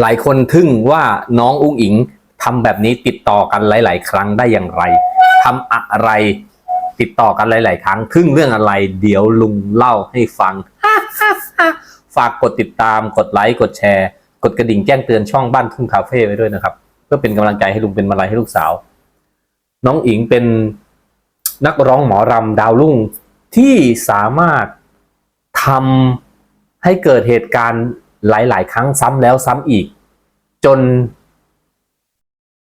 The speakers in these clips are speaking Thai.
หลายคนทึ่งว่าน้องอุ้งอิงทำแบบนี้ติดต่อกันหลาย ๆ ครั้งได้อย่างไรทำอะไรติดต่อกันหลาย ๆ ครั้งทึ่งเรื่องอะไร เดี๋ยวลุงเล่าให้ฟัง ฝากกดติดตามกดไลค์กดแชร์ กดกระดิ่งแจ้งเตือนช่องบ้านทุ่งคาเฟ่ไว้ด้วยนะครับ เพื่อเป็นกำลังใจให้ลุงเป็นมาลัยให้ลูกสาว น้องอิงเป็นนักร้องหมอรำดาวรุ่งที่สามารถทำให้เกิดเหตุการณ์ หลาย ๆ ครั้งซ้ำแล้วซ้ำอีก จน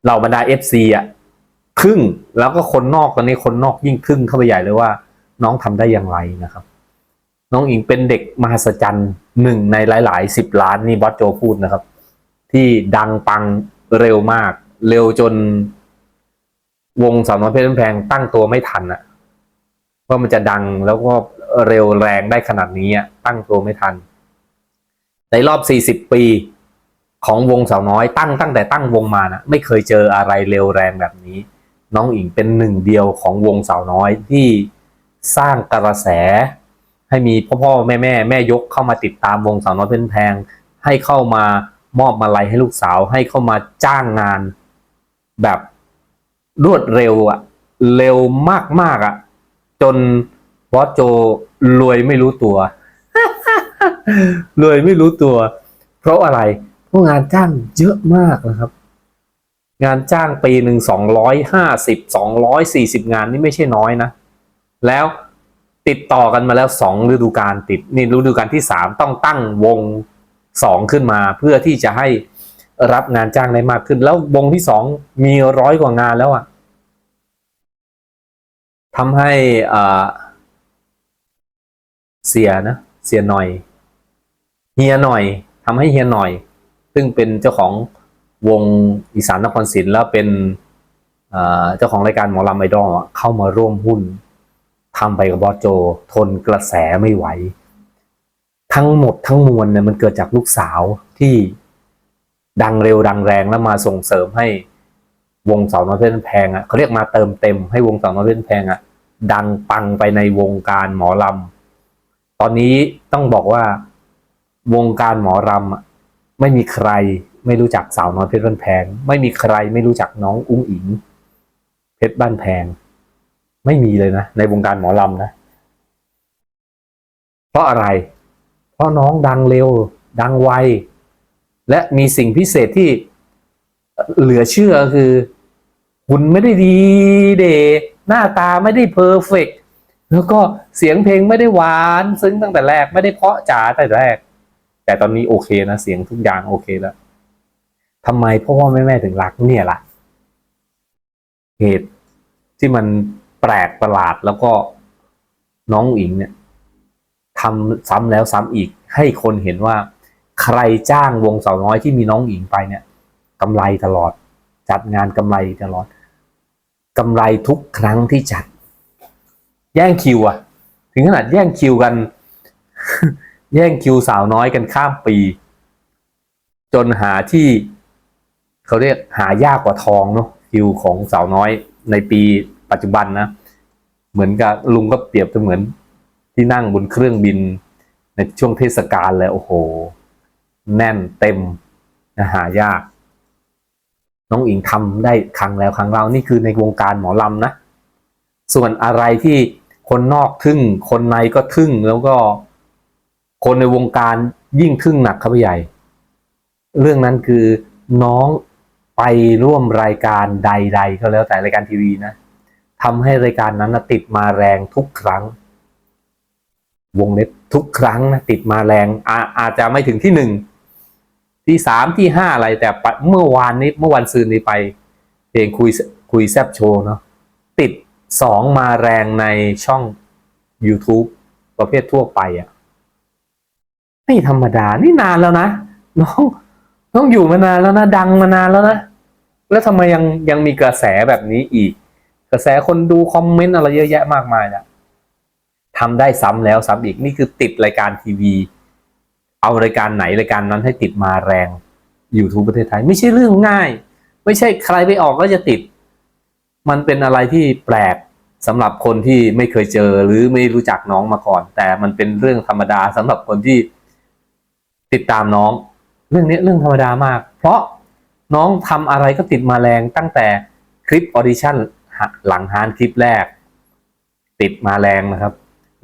เหล่าบรรดาเอฟซีอะทึ่งแล้วก็คนนอกตอนนี้คนนอกยิ่งทึ่งเข้าไปใหญ่เลยว่า น้องทำได้อย่างไรนะครับ น้องอิงเป็นเด็กมหัศจรรย์หนึ่งในหลายๆสิบล้านนี่บอสโจพูดนะครับ ที่ดังปังเร็วมาก เร็วจน วงสาวน้อยเพชรแพงตั้งตัวไม่ทันอะว่ามันจะดังแล้วก็เร็วแรงได้ขนาดนี้อะตั้งตัวไม่ทัน ในรอบ 40 ปีของวงสาวน้อยตั้งตั้งแต่ตั้งวงมานะไม่เคยเจออะไรเร็วแรงแบบนี้ น้องอิงเป็นหนึ่งเดียวของวงสาวน้อยที่สร้างกระแส ให้มีพ่อพ่อแม่แม่แม่ยกเข้ามาติดตามวงสาวน้อยเพชรบ้านแพง ให้เข้ามามอบมาลัยให้ลูกสาวให้เข้ามาจ้างงาน แบบรวดเร็วอะเร็วมากๆอะจนบอสโจรวยไม่รู้ตัว รวยไม่รู้ตัว เพราะอะไรเพราะงานจ้างเยอะมากนะครับ งานจ้างปีหนึ่งสองร้อยห้าสิบสองร้อยสี่สิบงานนี่ไม่ใช่น้อยนะ แล้วติดต่อกันมาแล้วสองฤดูกาลติดนี่ฤดูกาลที่สามต้องตั้งวงสองขึ้นมา เพื่อที่จะให้รับงานจ้างได้มากขึ้น แล้ววงที่สองมีร้อยกว่างานแล้วอะทำให้เสียนะ เสียหน่อย เฮียหน่อยทำให้เฮียหน่อย ซึ่งเป็นเจ้าของวงอีสานนครศิลป์แล้วเป็นเจ้าของรายการหมอลำไอดอลเข้ามาร่วมหุ้นทำไปกับบอสโจ ทนกระแสไม่ไหว ทั้งหมดทั้งมวลเนี่ยมันเกิดจากลูกสาวที่ดังเร็วดังแรงแล้วมาส่งเสริมให้วงสาวน้อยเพชรบ้นแพงอะเขาเรียกมาเติมเต็มให้วงสาวน้อยเพชรบ้นแพงอะดังปังไปในวงการหมอลำตอนนี้ต้องบอกว่า วงการหมอรำอะไม่มีใครไม่รู้จักสาวน้อยเพชรบ้านแพง ไม่มีใครไม่รู้จักน้องอุ้งอิง เพชรบ้านแพง ไม่มีเลยนะ ในวงการหมอลำนะ เพราะอะไร เพราะน้องดังเร็ว ดังไว และมีสิ่งพิเศษที่เหลือเชื่อคือหุ่นไม่ได้ดีเดหน้าตาไม่ได้เพอร์เฟกต์แล้วก็เสียงเพลงไม่ได้หวาน ซึ้งตั้งแต่แรกไม่ได้เพาะจ๋าแต่แรก แต่ตอนนี้โอเคนะเสียงทุกอย่างโอเคแล้วทำไมพ่อพ่อแม่แม่ถึงรักเนี่ยล่ะ เหตุที่มันแปลกประหลาดแล้วก็น้องอิงเนี่ยทำซ้ำแล้วซ้ำอีก ให้คนเห็นว่า ใครจ้างวงสาวน้อยที่มีน้องอิงไปเนี่ยกำไรตลอด จัดงานกำไรตลอดกำไรทุกครั้งที่จัด แย่งคิวอะถึงขนาดแย่งคิวกัน แย่งคิวสาวน้อยกันข้ามปี จนหาที่เขาเรียกหายากกว่าทองเนาะคิวของสาวน้อยในปีปัจจุบันนะ เหมือนกับลุงก็เปรียบเสมือนที่นั่งบนเครื่องบิน ในช่วงเทศกาลเลยโอ้โห แน่นเต็มหายาก น้องอิงทำได้ครั้งแล้วครั้งเล่านี่คือในวงการหมอลำนะ ส่วนอะไรที่คนนอกทึ่งคนในก็ทึ่งแล้วก็ คนในวงการยิ่งทึ่งหนักเข้าไปใหญ่ เรื่องนั้นคือน้องไปร่วมรายการใด ๆ ก็แล้วแต่รายการทีวีนะทำให้รายการนั้นนะติดมาแรงทุกครั้ง วงเล็บทุกครั้งนะติดมาแรงอาอาจจะไม่ถึงที่หนึ่งที่สามที่ห้าอะไรแต่เมื่อวานนี้เมื่อวันซืนนี้ไปเพลงคุยคุยแซบโชว์เนาะติดสองมาแรงในช่อง YouTube ประเภททั่วไปอะ่ะ ไม่ธรรมดา นี่นานแล้วนะน้องน้องอยู่มานานแล้วนะ ดังมานานแล้วนะ แล้วทำไมยังยังมีกระแสแบบนี้อีก กระแสคนดูคอมเมนต์อะไรเยอะแยะมากมายนะทำได้ซ้ำแล้วซ้ำอีกนี่คือติดรายการทีวี เอารายการไหนรายการนั้นให้ติดมาแรง YouTube ประเทศไทย ไม่ใช่เรื่องง่าย ไม่ใช่ใครไปออกก็จะติด มันเป็นอะไรที่แปลกสำหรับคนที่ไม่เคยเจอหรือไม่รู้จักน้องมาก่อน แต่มันเป็นเรื่องธรรมดาสำหรับคนที่ ติดตามน้อง เรื่องนี้เรื่องธรรมดามาก เพราะน้องทำอะไรก็ติดมาแรงตั้งแต่คลิปออดิชั่นหลังฮานคลิปแรก ติดมาแรงนะครับ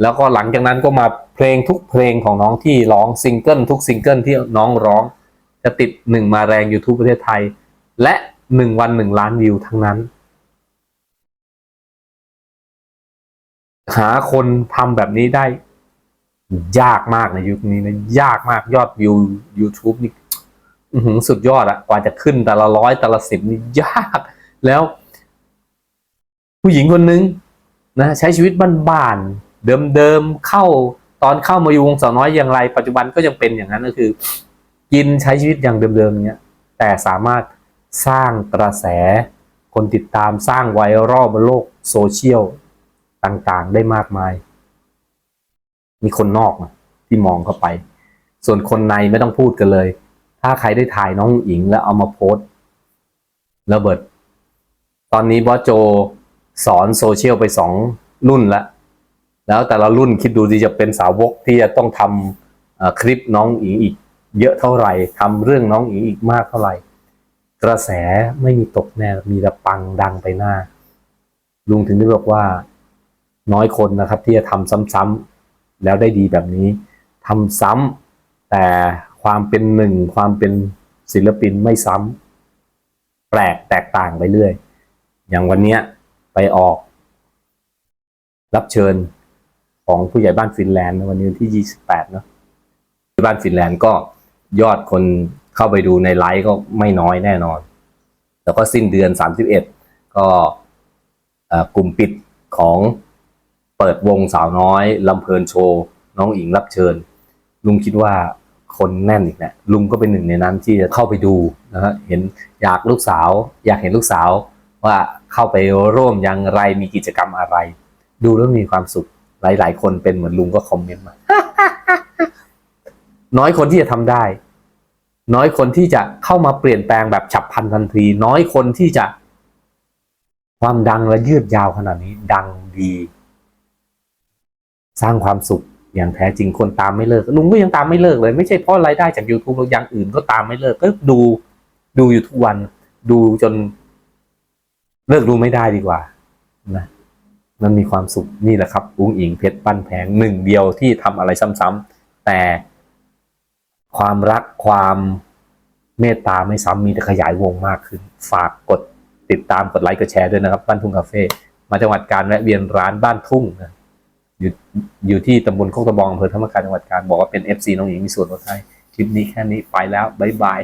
แล้วก็หลังจากนั้นก็มาเพลงทุกเพลงของน้องที่ร้องซิงเกิลทุกซิงเกิลที่น้องร้อง จะติดหนึ่งมาแรง YouTube ประเทศไทย และหนึ่งวันหนึ่งล้านวิวทั้งนั้น หาคนทำแบบนี้ได้ ยากมากในยุคนี้นะยากมากยอดวิว YouTube นี่สุดยอดอะกว่าจะขึ้นแต่ละร้อยแต่ละสิบนี่ยาก แล้ว ผู้หญิงคนนึงนะใช้ชีวิตบ้านๆเดิมๆเข้าตอนเข้ามาอยู่วงสาวน้อยอย่างไร ปัจจุบันก็ยังเป็นอย่างนั้นก็คือ กินใช้ชีวิตอย่างเดิมๆเงี้ยแต่สามารถสร้างกระแส คนติดตามสร้างไวรัลบนโลกโซเชียลต่างๆ ได้มากมาย มีคนนอกที่มองเข้าไป ส่วนคนในไม่ต้องพูดกันเลย ถ้าใครได้ถ่ายน้องหญิงแล้วเอามาโพสต์ระเบิด ตอนนี้บอสโจสอนโซเชียลไปสองรุ่นละแล้วแต่ละรุ่นคิดดูดีจะเป็นสาวกที่จะต้องทำคลิปน้องอิงอีก เยอะเท่าไหร่ทำเรื่องน้องอิงอีกมากเท่าไหร่ กระแสไม่มีตกแน่มีแต่ปังดังไปหน้า ลุงถึงได้บอกว่าน้อยคนนะครับที่จะทำซ้ำๆ แล้วได้ดีแบบนี้ทำซ้ำแต่ความเป็นหนึ่งความเป็นศิลปินไม่ซ้ำแปลกแตกต่างไปเรื่อย อย่างวันเนี้ยไปออก รับเชิญของผู้ใหญ่บ้านฟินแลนด์วันนี้วันที่ 28 เนอะผู้ใหญ่บ้านฟินแลนด์ก็ยอดคนเข้าไปดูในไลฟ์ก็ไม่น้อยแน่นอน แล้วก็สิ้นเดือน 31 ก็เอ่อกลุ่มปิดของ เปิดวงสาวน้อยลำเพลินโชว์ น้องอิงรับเชิญ ลุงคิดว่าคนแน่นอีกแหละลุงก็เป็นหนึ่งในนั้นที่จะเข้าไปดูนะฮะเห็นอยากลูกสาว อยากเห็นลูกสาว ว่าเข้าไปร่วมอย่างไรมีกิจกรรมอะไร ดูแล้วมีความสุขหลาย ๆ คนเป็นเหมือนลุงก็คอมเมนต์มาน้อยคนที่จะทำได้ น้อยคนที่จะเข้ามาเปลี่ยนแปลงแบบฉับพลันทันที น้อยคนที่จะ ความดังและยืดยาวขนาดนี้ ดังดี สร้างความสุขอย่างแท้จริงคนตามไม่เลิกลุงก็ยังตามไม่เลิกเลย ไม่ใช่เพราะรายได้จาก YouTube หรออย่างอื่นก็ตามไม่เลิกก็ดูดูอยู่ทุกวันดูจน เลิกดูไม่ได้ดีกว่านะมันมีความสุขนี่แหละครับอุ้งอิงเพชรปั้นแพงหนึ่งเดียวที่ทำอะไรซ้ำๆแต่ความรักความเมตตาไม่ซ้ำมีแต่ขยายวงมากขึ้น ฝากกดติดตามกดไลค์กดแชร์ด้วยนะครับ บ้านทุ่งคาเฟ่มาจังหวัดการแวะเวียนร้านบ้านทุ่งนะ อยู่อยู่ที่ตำบลโคกตะบองอำเภอธรรมการจังหวัดกาญบอกว่าเป็น FC น้องหญิงมีส่วนลดให้คลิปนี้แค่นี้ไปแล้วบ๊ายบาย